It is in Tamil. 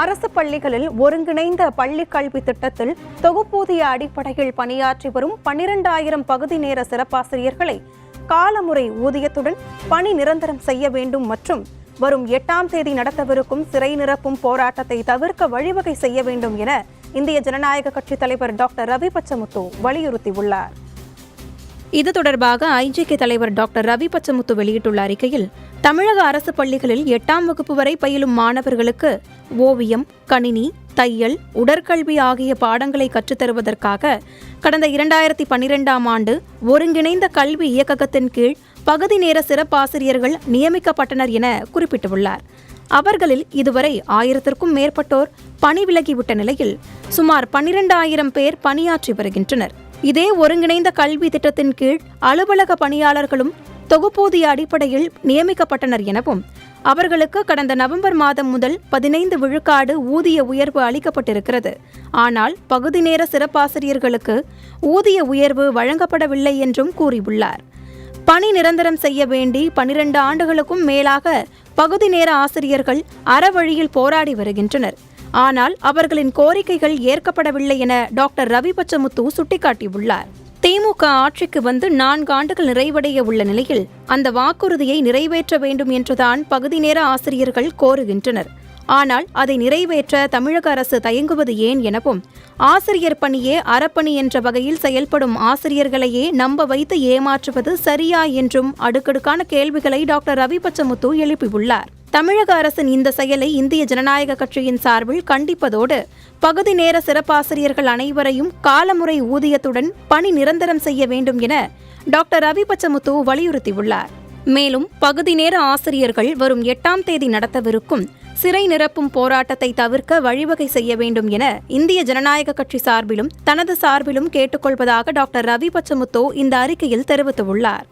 அரசு பள்ளிகளில் ஒருங்கிணைந்த பள்ளி கல்வி திட்டத்தில் தொகுப்பூதிய அடிப்படையில் பணியாற்றி வரும் பன்னிரண்டாயிரம் பகுதி நேர சிறப்பாசிரியர்களை காலமுறை ஊதியத்துடன் பணி நிரந்தரம் செய்ய வேண்டும் மற்றும் வரும் எட்டாம் தேதி நடத்தவிருக்கும் சிறை நிரப்பும் போராட்டத்தை தவிர்க்க வழிவகை செய்ய வேண்டும் என இந்திய ஜனநாயக கட்சி தலைவர் டாக்டர் ரவி பச்சமுத்து வலியுறுத்தியுள்ளார். இது தொடர்பாக ஐஜேகே தலைவர் டாக்டர் ரவி பச்சமுத்து வெளியிட்டுள்ள அறிக்கையில் தமிழக அரசு பள்ளிகளில் எட்டாம் வகுப்பு வரை பயிலும் மாணவர்களுக்கு ஓவியம் கணினி தையல் உடற்கல்வி ஆகிய பாடங்களை கற்றுத்தருவதற்காக கடந்த இரண்டாயிரத்தி பன்னிரெண்டாம் ஆண்டு ஒருங்கிணைந்த கல்வி இயக்ககத்தின் கீழ் பகுதி நேர சிறப்பாசிரியர்கள் நியமிக்கப்பட்டனர் என குறிப்பிட்டுள்ளார். அவர்களில் இதுவரை ஆயிரத்திற்கும் மேற்பட்டோர் பணி விலகிவிட்ட நிலையில் சுமார் பன்னிரெண்டாயிரம் பேர் பணியாற்றி வருகின்றனர். இதே ஒருங்கிணைந்த கல்வி திட்டத்தின் கீழ் அலுவலக பணியாளர்களும் தொகுப்பூதிய அடிப்படையில் நியமிக்கப்பட்டனர் எனவும் அவர்களுக்கு கடந்த நவம்பர் மாதம் முதல் பதினைந்து விழுக்காடு ஊதிய உயர்வு அளிக்கப்பட்டிருக்கிறது. ஆனால் பகுதி நேர சிறப்பாசிரியர்களுக்கு ஊதிய உயர்வு வழங்கப்படவில்லை என்றும் கூறியுள்ளார். பணி நிரந்தரம் செய்ய வேண்டி பனிரெண்டு ஆண்டுகளுக்கும் மேலாக பகுதி நேர ஆசிரியர்கள் அறவழியில் போராடி வருகின்றனர். ஆனால் அவர்களின் கோரிக்கைகள் ஏற்கப்படவில்லை என டாக்டர் ரவி பச்சமுத்து சுட்டிக்காட்டியுள்ளார். திமுக ஆட்சிக்கு வந்து நான்கு ஆண்டுகள் நிறைவடைய உள்ள நிலையில் அந்த வாக்குறுதியை நிறைவேற்ற வேண்டும் என்றுதான் பகுதி நேர ஆசிரியர்கள் கோருகின்றனர். ஆனால் அதை நிறைவேற்ற தமிழக அரசு தயங்குவது ஏன் எனவும் ஆசிரியர் பணியே அறப்பணி என்ற வகையில் செயல்படும் ஆசிரியர்களையே நம்ப வைத்து ஏமாற்றுவது சரியா என்றும் அடுக்கடுக்கான கேள்விகளை டாக்டர் ரவி பச்சமுத்து எழுப்பியுள்ளார். தமிழக அரசின் இந்த செயலை இந்திய ஜனநாயக கட்சியின் சார்பில் கண்டிப்பதோடு பகுதி நேர சிறப்பாசிரியர்கள் அனைவரையும் காலமுறை ஊதியத்துடன் பணி நிரந்தரம் செய்ய வேண்டும் என டாக்டர் ரவி பச்சமுத்து வலியுறுத்தியுள்ளார். மேலும் பகுதி நேர ஆசிரியர்கள் வரும் எட்டாம் தேதி நடத்தவிருக்கும் சிறை நிரப்பும் போராட்டத்தை தவிர்க்க வழிவகை செய்ய வேண்டும் என இந்திய ஜனநாயக கட்சி சார்பிலும் தனது சார்பிலும் கேட்டுக்கொள்வதாக டாக்டர் ரவி பச்சமுத்தோ இந்த அறிக்கையில் தெரிவித்துள்ளார்.